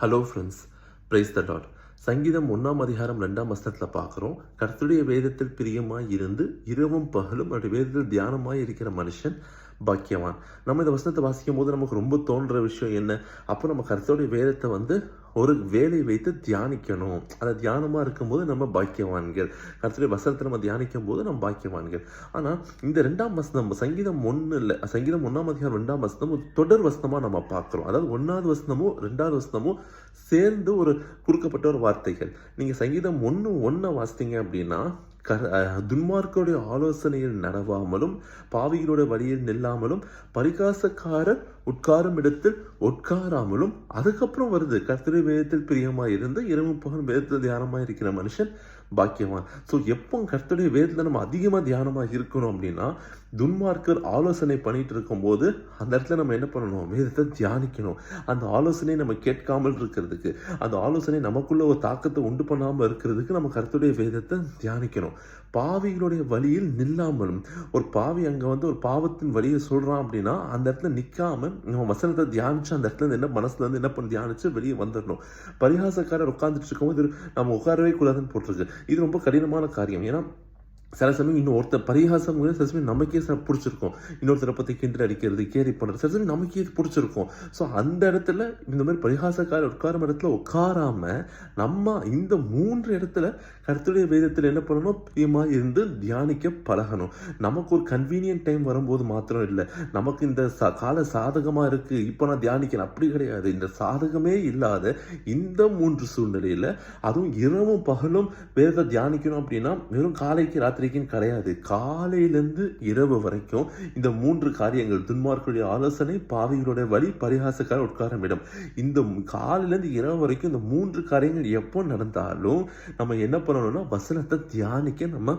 Hello friends praise the Lord சங்கீதம் ஒன்றாம் அதிகாரம் ரெண்டாம் வசனத்தில் பார்க்குறோம். கர்த்தருடைய வேதத்தில் பிரியமாய் இருந்து இரவும் பகலும் அவருடைய வேதத்தில் தியானமாய் இருக்கிற மனுஷன் பாக்கியவான். நம்ம இந்த வசனத்தை வாசிக்கும் போது நமக்கு ரொம்ப தோன்ற விஷயம் என்ன? அப்போ நம்ம கருத்தோடைய வேதத்தை வந்து ஒரு வேலை வைத்து தியானிக்கணும். அதை தியானமாக இருக்கும்போது நம்ம பாக்கியவான்கள். கருத்துடைய வசனத்தை நம்ம தியானிக்கும் போது நம்ம பாக்கியவான்கள். ஆனால் இந்த ரெண்டாம் வசனம் சங்கீதம் ஒன்று இல்லை சங்கீதம் ஒன்றாம் அதிகாரம் ரெண்டாம் வசனம் தொடர் வசனமாக நம்ம பார்க்குறோம். அதாவது ஒன்றாவது வசனமும் ரெண்டாவது வசனமும் சேர்ந்து ஒரு குறுக்கப்பட்ட ஒரு வார்த்தைகள். நீங்கள் சங்கீதம் ஒன்று ஒன்றை வாசித்தீங்க அப்படின்னா கர் துன்மார்க்கருடைய ஆலோசனையில் நடவாமலும் பாவிகளுடைய வழியில் நில்லாமலும் பரிகாசக்காரர் உட்காரும் இடத்தில் உட்காராமலும் அதுக்கப்புறம் வருது. கர்த்தரை வேதத்தில் பிரியமாக இருந்து இரவு பகல் வேதத்தில் தியானமாக இருக்கிற மனுஷன் பாக்கியவான். ஸோ எப்போ கர்த்தருடைய வேதத்தில் நம்ம அதிகமாக தியானமாக இருக்கணும் அப்படின்னா துன்மார்க்கர் ஆலோசனை பண்ணிட்டு இருக்கும்போது அந்த இடத்துல நம்ம என்ன பண்ணணும்? வேதத்தை தியானிக்கணும். அந்த ஆலோசனை நம்ம கேட்காமல் இருக்கிறதுக்கு அந்த ஆலோசனை நமக்குள்ள ஒரு தாக்கத்தை உண்டு பண்ணாமல் இருக்கிறதுக்கு நம்ம கர்த்தருடைய வேதத்தை தியானிக்கணும். பாவிகளுடைய வழியில் நில்லாமலும் ஒரு பாவி அங்கே வந்து ஒரு பாவத்தின் வழியை சொல்கிறான் அப்படின்னா அந்த இடத்துல நிற்காம நம்ம வசனத்தை தியானிச்சு அந்த இடத்துல இருந்து என்ன மனசுல இருந்து என்ன பண்ணி தியானிச்சு வெளியே வந்துடணும் பரிகாசக்காரர் உட்காந்துட்டு இருக்கும்போது நம்ம உட்காரவே கூடாதுன்னு போட்டிருக்கு. இது ரொம்ப கடினமான காரியம். ஏன்னா சில சமயம் இன்னும் ஒருத்தர் பரிகாசம் சில சமயம் நமக்கே சில பிடிச்சிருக்கும். இன்னொருத்தரை பற்றி கிண்டல் அடிக்கிறது கேரி பண்ணுறது சில சமயம் நமக்கே பிடிச்சிருக்கும். ஸோ அந்த இடத்துல இந்த மாதிரி பரிகாசக்கார உட்கார இடத்துல உட்காராமல் நம்ம இந்த மூன்று இடத்துல கருத்துடைய வேதத்தில் என்ன பண்ணணும்? பிரியமாக இருந்து தியானிக்க பழகணும். நமக்கு ஒரு கன்வீனியன்ட் டைம் வரும்போது மாத்திரம் இல்லை. நமக்கு இந்த ச கால சாதகமாக இருக்குது இப்போ நான் தியானிக்கிறேன் அப்படி கிடையாது. இந்த சாதகமே இல்லாத இந்த மூன்று சூழ்நிலையில் அதுவும் இரவும் பகலும் வேதத்தை தியானிக்கணும் அப்படின்னா வெறும் காலைக்கு ராத்திரி ராத்திரிக்குன்னு கிடையாது. காலையிலேருந்து இரவு வரைக்கும் இந்த மூன்று காரியங்கள் துன்மார்களுடைய ஆலோசனை பாவிகளுடைய வழி பரிகாசக்கார உட்காரம் இடம் இந்த காலையிலேருந்து இரவு வரைக்கும் இந்த மூன்று காரியங்கள் எப்போ நடந்தாலும் நம்ம என்ன பண்ணணும்னா வசனத்தை தியானிக்க நம்ம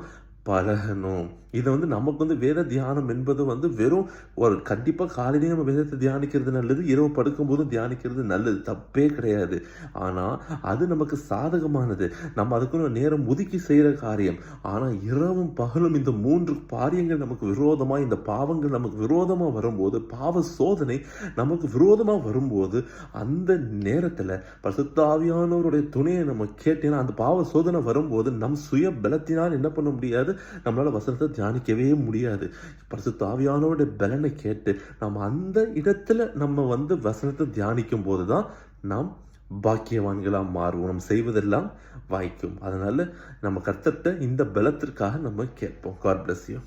பழகணும். இதை வந்து நமக்கு வந்து வேத தியானம் என்பது வந்து வெறும் ஒரு கண்டிப்பாக காலையிலேயே நம்ம வேதத்தை தியானிக்கிறது நல்லது இரவு படுக்கும்போதும் தியானிக்கிறது நல்லது. தப்பே கிடையாது. ஆனால் அது நமக்கு சாதகமானது. நம்ம அதுக்குன்னு நேரம் ஒதுக்கி செய்கிற காரியம். ஆனால் இரவும் பகலும் இந்த மூன்று காரியங்கள் நமக்கு விரோதமாக இந்த பாவங்கள் நமக்கு விரோதமாக வரும்போது பாவ சோதனை நமக்கு விரோதமாக வரும்போது அந்த நேரத்தில் பசுத்தாவியானவருடைய துணையை நம்ம கேட்டேன்னா அந்த பாவ சோதனை வரும்போது நம் சுய பலத்தினால் என்ன பண்ண முடியாது? நம்மளால் வசனத்தை தியானிக்கவே முடியாது. பரிசு தாவியானோட பலனை கேட்டு நம்ம அந்த இடத்துல நம்ம வந்து வசனத்தை தியானிக்கும் போது தான் நாம் பாக்கியவான்களாக மாறுவோம். நம்ம செய்வதெல்லாம் வாய்க்கும். அதனால நம்ம கர்த்தத்தை இந்த பலத்திற்காக நம்ம கேட்போம். God bless you